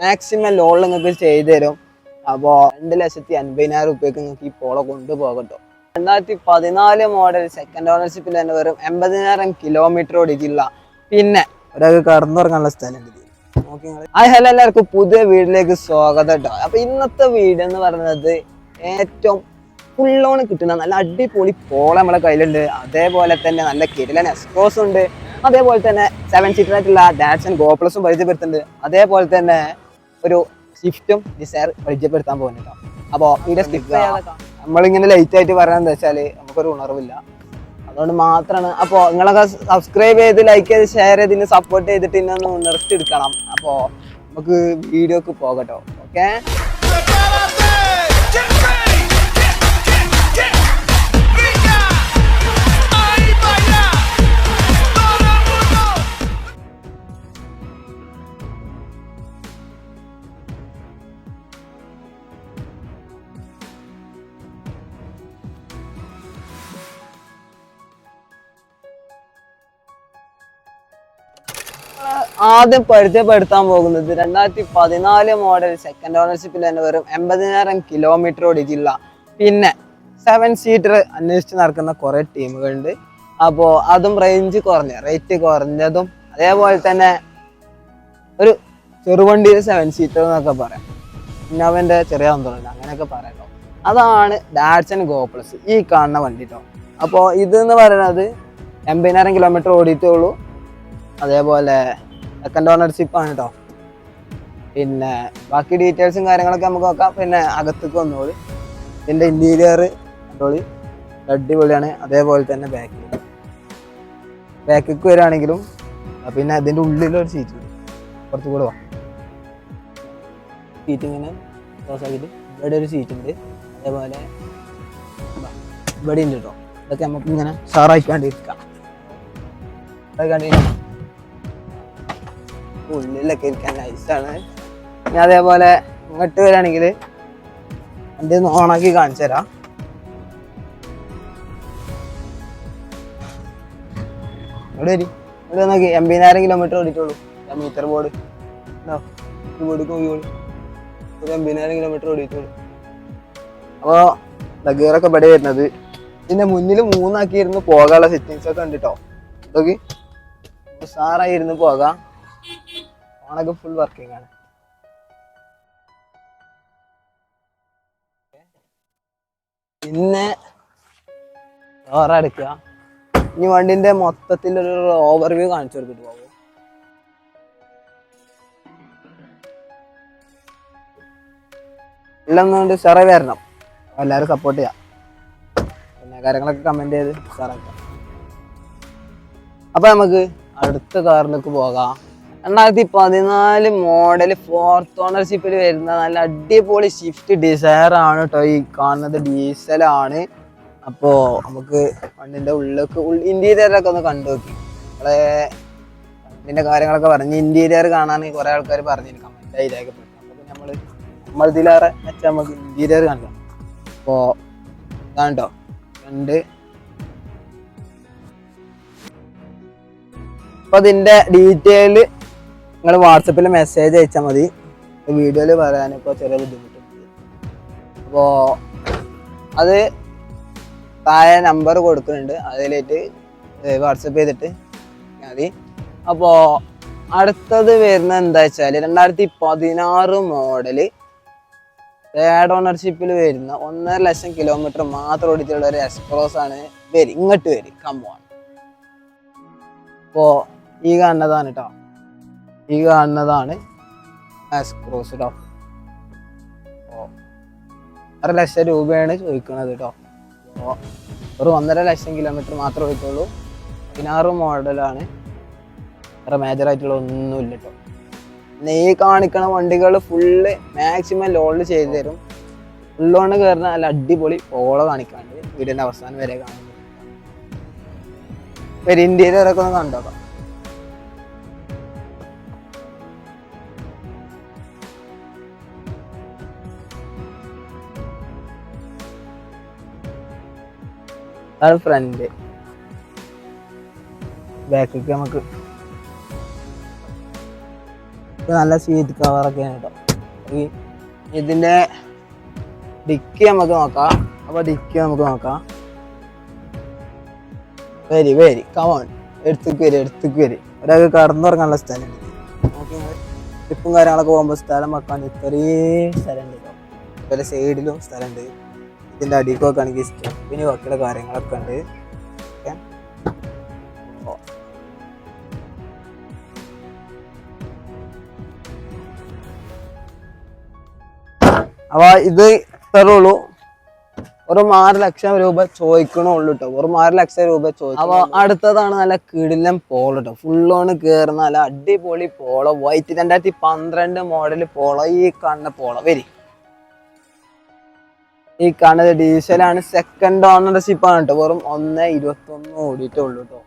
Maximum loan നിങ്ങൾക്ക് ചെയ്തു തരും അപ്പോൾ രണ്ട് ലക്ഷത്തി അൻപതിനായിരം റുപ്യക്ക് നിങ്ങൾക്ക് ഈ പോളോ കൊണ്ടുപോകട്ടോ രണ്ടായിരത്തി പതിനാല് മോഡൽ സെക്കൻഡ് ഓണർഷിപ്പിൽ തന്നെ വെറും എൺപതിനായിരം കിലോമീറ്റർ ഓടിക്കില്ല പിന്നെ ഒരാൾക്ക് കടന്നുറങ്ങാനുള്ള സ്ഥലമുണ്ട്. ഹായ് ഹലോ എല്ലാവർക്കും പുതിയ വീട്ടിലേക്ക് സ്വാഗതം കേട്ടോ. അപ്പൊ ഇന്നത്തെ വീട് എന്ന് പറയുന്നത് ഏറ്റവും ഫുൾ ലോൺ കിട്ടുന്ന നല്ല അടിപൊളി പോള നമ്മളെ കയ്യിലുണ്ട്. അതേപോലെ തന്നെ നല്ല കിരലൻ എക്സ്പ്രോസ് ഉണ്ട്. അതേപോലെ തന്നെ സെവൻ സീറ്റർ ആയിട്ടുള്ള ആൻഡ് ഗോപ്ലസും പരിചയപ്പെടുത്തുന്നുണ്ട്. അതേപോലെ തന്നെ ഒരു സ്വിഫ്റ്റും ഡിസയർ പരിചയപ്പെടുത്താൻ പോകുന്നുണ്ടോ അപ്പോൾ ചെയ്യാതെ നമ്മളിങ്ങനെ ലൈറ്റ് ആയിട്ട് പറയാൻ എന്താ വെച്ചാൽ നമുക്കൊരു ഉണർവില്ല. അതുകൊണ്ട് മാത്രമാണ് അപ്പോൾ നിങ്ങളൊക്കെ സബ്സ്ക്രൈബ് ചെയ്ത് ലൈക്ക് ചെയ്ത് ഷെയർ ചെയ്ത് സപ്പോർട്ട് ചെയ്തിട്ട് ഇന്നെ ഒന്ന് ഉണർത്തി എടുക്കണം അപ്പോ നമുക്ക് വീഡിയോക്ക് പോകട്ടോ ഓക്കെ ആദ്യം പരിചയപ്പെടുത്താൻ പോകുന്നത് രണ്ടായിരത്തി പതിനാല് മോഡൽ സെക്കൻഡ് ഓണർഷിപ്പിൽ തന്നെ വെറും എൺപതിനായിരം കിലോമീറ്റർ ഓടിച്ചില്ല പിന്നെ സെവൻ സീറ്റർ അന്വേഷിച്ച് നടക്കുന്ന കുറേ ടീമുകളുണ്ട് അപ്പോൾ അതും റേഞ്ച് കുറഞ്ഞ റേറ്റ് കുറഞ്ഞതും അതേപോലെ തന്നെ ഒരു ചെറുവണ്ടിയിൽ സെവൻ സീറ്റർ എന്നൊക്കെ പറയാം. ഇന്നോവന്റെ ചെറിയ അന്തരമില്ല അങ്ങനെയൊക്കെ പറയാം അതാണ് ഡാറ്റ്സൺ ഗോ പ്ലസ് ഈ കാണുന്ന വണ്ടി കേട്ടോ അപ്പോൾ ഇതെന്ന് പറയുന്നത് എൺപതിനായിരം കിലോമീറ്റർ ഓടിയിട്ടേ ഉള്ളൂ. അതേപോലെ സെക്കൻഡ് ഓണർഷിപ്പ് ആണ് കേട്ടോ പിന്നെ ബാക്കി ഡീറ്റെയിൽസും കാര്യങ്ങളൊക്കെ നമുക്ക് നോക്കാം. പിന്നെ അകത്തേക്ക് വന്നോളി. ഇതിന്റെ ഇന്റീരിയർ കണ്ടോളി. അടിപൊളിയാണ്. അതേപോലെ തന്നെ ബാക്ക് ബാക്കിലേക്ക് വരികയാണെങ്കിലും പിന്നെ അതിന്റെ ഉള്ളിലൊരു സീറ്റ് പുറത്തു കൂടെ വാ. സീറ്റ് ഇങ്ങനെ ക്ലോസ് ആക്കിയിട്ട് ഇവിടെ ഒരു സീറ്റ് ഉണ്ട്. അതേപോലെ ഇവിടെ ഉണ്ട് കേട്ടോ ഇതൊക്കെ നമുക്ക് ഇങ്ങനെ ഷാറായിക്കാണ്ടിരിക്കാം ഇരിക്കാം ഉള്ളിലൊക്കെ ഇരിക്കാൻ നൈസാണ് ഇനി അതേപോലെ ഇങ്ങോട്ട് വരികയാണെങ്കിൽ വണ്ടി ഒന്ന് ഓണാക്കി കാണിച്ചു തരാം. ഇവിടെ വരി. ഇവിടെ നോക്കി. എൺപതിനായിരം കിലോമീറ്റർ ഓടിയിട്ടുള്ളൂ. മീറ്റർ ബോർഡ് ഉണ്ടോ ഈ ബോർഡിക്ക് നോക്കിയോളൂ ഒരു എൺപതിനായിരം കിലോമീറ്റർ ഓടിയിട്ടുള്ളൂ. അപ്പോൾ ലഗേറൊക്കെ ഇവിടെ വരുന്നത്. ഇതിന്റെ മുന്നിൽ മൂന്നാക്കിയിരുന്നു പോകാനുള്ള സെറ്റിങ്സ് ഒക്കെ ഉണ്ട് കേട്ടോ ഇതൊക്കെ ഇരുന്ന് പോകാം. ഓണൊക്കെ ഫുൾ വർക്കിംഗ് ആണ്. പിന്നെ ഡോറ എടുക്കുക ഇനി വണ്ടിന്റെ മൊത്തത്തിലൊരു ഓവർവ്യൂ കാണിച്ചു കൊടുത്തിട്ട് പോകും ഉള്ളതുകൊണ്ട് ഉഷാറായി വരണം. എല്ലാവരും സപ്പോർട്ട് ചെയ്യാം. പിന്നെ കാര്യങ്ങളൊക്കെ കമന്റ് ചെയ്ത് ഉഷാറാക്കാം അപ്പൊ നമുക്ക് അടുത്ത കാറിലേക്ക് പോകാം. രണ്ടായിരത്തി പതിനാല് മോഡൽ ഫോർത്ത് ഓണർഷിപ്പിൽ വരുന്ന നല്ല അടിപൊളി ഷിഫ്റ്റ് ഡിസയർ ആണ് കേട്ടോ ഈ കാണുന്നത്. ഡീസലാണ് അപ്പോൾ നമുക്ക് വണ്ടിന്റെ ഉള്ളിലേക്ക് ഇന്റീരിയറൊക്കെ ഒന്ന് കണ്ടു നോക്കി. നമ്മളെ വണ്ടിന്റെ കാര്യങ്ങളൊക്കെ പറഞ്ഞ് ഇന്റീരിയർ കാണാൻ കുറേ ആൾക്കാർ പറഞ്ഞിരിക്കാം കമന്റ് രേഖപ്പെട്ടു അപ്പോൾ നമ്മൾ നമ്മൾ ഇതിലേറെ വെച്ചാൽ നമുക്ക് ഇന്റീരിയർ കണ്ടു. അപ്പോൾ ഇതാണ് കേട്ടോ രണ്ട്. അപ്പൊ അതിന്റെ ഡീറ്റെയിൽ നിങ്ങൾ വാട്സപ്പിൽ മെസ്സേജ് അയച്ചാൽ മതി. വീഡിയോയിൽ പറയാനിപ്പോൾ ചെറിയ ബുദ്ധിമുട്ടുണ്ട്. അപ്പോൾ അത് താഴെ നമ്പർ കൊടുക്കുന്നുണ്ട്. അതിലേറ്റ് വാട്സപ്പ് ചെയ്തിട്ട് മതി. അപ്പോൾ അടുത്തത് വരുന്നത് എന്താ വെച്ചാൽ രണ്ടായിരത്തി പതിനാറ് മോഡൽ റേഡ് ഓണർഷിപ്പിൽ വരുന്ന ഒന്നര ലക്ഷം കിലോമീറ്റർ മാത്രം ഓടിച്ചുള്ള ഒരു എക്സ്പ്രോസ് ആണ് വരി ഇങ്ങോട്ട് വരി. കമ്പോ അപ്പോൾ ഈ കാണുന്നതാണ് കേട്ടോ ഈ കാണുന്നതാണ് ആസ് കേട്ടോ ഓഫ് ഒന്നര ലക്ഷം രൂപയാണ് ചോദിക്കുന്നത് കേട്ടോ അപ്പോൾ ഒരു ഒന്നര ലക്ഷം കിലോമീറ്റർ മാത്രമേ പോയിട്ടുള്ളൂ. പതിനാറ് മോഡലാണ് അത്ര മേജറായിട്ടുള്ള ഒന്നുമില്ല കേട്ടോ പിന്നെ കാണിക്കണ വണ്ടികൾ ഫുള്ള് മാക്സിമം ലോണിൽ ചെയ്ത് തരും. ലോണ് കയറുന്ന നല്ല അടിപൊളി ഓള കാണിക്കാണ്ട് വീടിന്റെ അവസാനം വരെ കാണുന്നു ഒരു ഇന്ത്യയിലൊക്കെ ഒന്ന് കണ്ടോക്കാം. അതാണ് ഫ്രണ്ട് ബാക്കിലേക്ക് നമുക്ക് നല്ല സീറ്റ് കവറൊക്കെയാണ് കേട്ടോ ഈ ഇതിന്റെ ഡിക്കി നമുക്ക് നോക്കാം. അപ്പോൾ ഡിക്കി നമുക്ക് നോക്കാം. വരി വരി. കമോൺ എടുത്തേക്ക് വരി എടുത്തേക്ക് വരി. ഒരാൾക്ക് കടന്നുറങ്ങാനുള്ള സ്ഥലം ട്രിപ്പും കാര്യങ്ങളൊക്കെ പോകുമ്പോൾ സ്ഥലം വെക്കാൻ ഇത്രയും സ്ഥലമുണ്ട് കേട്ടോ അതുപോലെ സൈഡിലും സ്ഥലമുണ്ട് ഇതിന്റെ അടിക്കൊക്കെ ആണെങ്കിൽ സ്റ്റെപ്പിന് വെക്കുന്ന കാര്യങ്ങളൊക്കെ ഉണ്ട്. ഓക്കെ. അപ്പൊ ഇത് ഇത്രേ ഉള്ളൂ. ഒരു ആറ് ലക്ഷം രൂപ ചോദിക്കണുള്ളൂ കേട്ടോ ഒരു ആറ് ലക്ഷം രൂപ ചോദിക്കും അപ്പൊ അടുത്തതാണ് നല്ല കിടിലം പോള കേട്ടോ ഓൺ കയറുന്ന നല്ല അടിപൊളി പോളോ. വൈറ്റ് രണ്ടായിരത്തി പന്ത്രണ്ട് മോഡൽ പോള. ഈ കണ്ണ പോള. വരി. ഈ കാണുന്നത് ഡീസലാണ് സെക്കൻഡ് ഓണർഷിപ്പ് ആണ് കേട്ടോ വെറും ഒന്ന് ഇരുപത്തി ഒന്ന് ഓടിയിട്ടേ ഉള്ളൂ കേട്ടോ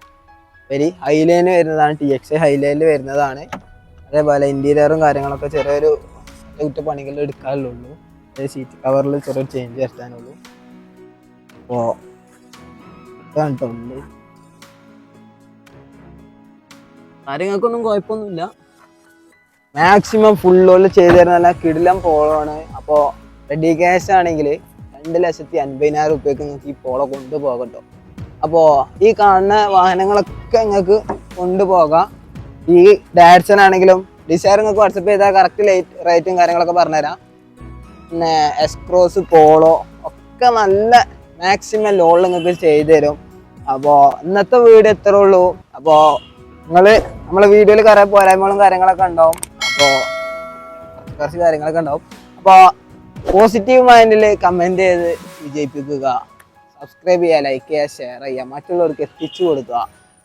വരി ഹൈലൈന് വരുന്നതാണ് ടി എക്സ് ഹൈലൈനിൽ വരുന്നതാണ്. അതേപോലെ ഇന്റീരിയറും കാര്യങ്ങളൊക്കെ ചെറിയൊരു കുറ്റ പണികൾ എടുക്കാനുള്ളൂ സീറ്റ് കവറിൽ ചെറിയൊരു ചേഞ്ച് വരുത്താനുള്ളൂ. അപ്പോൾ. കാര്യങ്ങൾക്കൊന്നും കുഴപ്പമൊന്നുമില്ല. മാക്സിമം ഫുള്ളോൽ ചെയ്തു തരുന്ന നല്ല കിടിലം പോളാണ് അപ്പോൾ റെഡി ക്യാഷ് ആണെങ്കിൽ രണ്ട് ലക്ഷത്തി അൻപതിനായിരം റുപ്യക്ക് നിങ്ങൾക്ക് ഈ പോള കൊണ്ടുപോകട്ടോ. അപ്പോൾ ഈ കാണുന്ന വാഹനങ്ങളൊക്കെ നിങ്ങൾക്ക് കൊണ്ടുപോകാം. ഈ ഡയറക്ഷൻ ആണെങ്കിലും ഡിസൈർ നിങ്ങൾക്ക് വാട്സപ്പ് ചെയ്താൽ കറക്റ്റ് ലൈറ്റ് റേറ്റും കാര്യങ്ങളൊക്കെ പറഞ്ഞുതരാം. പിന്നെ എസ്ക്രോസ് പോളോ ഒക്കെ നല്ല മാക്സിമം ലോണിൽ നിങ്ങൾക്ക് ചെയ്തു തരും അപ്പോൾ ഇന്നത്തെ വീഡിയോ എത്ര ഉള്ളൂ. അപ്പോൾ നിങ്ങൾ നമ്മളെ വീഡിയോയിൽ കുറേ പോരായ്മകളും കാര്യങ്ങളൊക്കെ ഉണ്ടാവും. അപ്പോൾ കുറച്ച് കാര്യങ്ങളൊക്കെ ഉണ്ടാവും. അപ്പോൾ പോസിറ്റീവ് മൈൻഡിൽ കമന്റ് ചെയ്ത് വിജയിപ്പിക്കുക. സബ്സ്ക്രൈബ് ചെയ്യുക ലൈക്ക് ചെയ്യുക ഷെയർ ചെയ്യുക. മറ്റുള്ളവർക്ക് എത്തിച്ചു കൊടുക്കുക.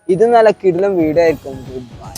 ഇത് നല്ല കിടിലം വീഡിയോ ആയിരിക്കും. Good by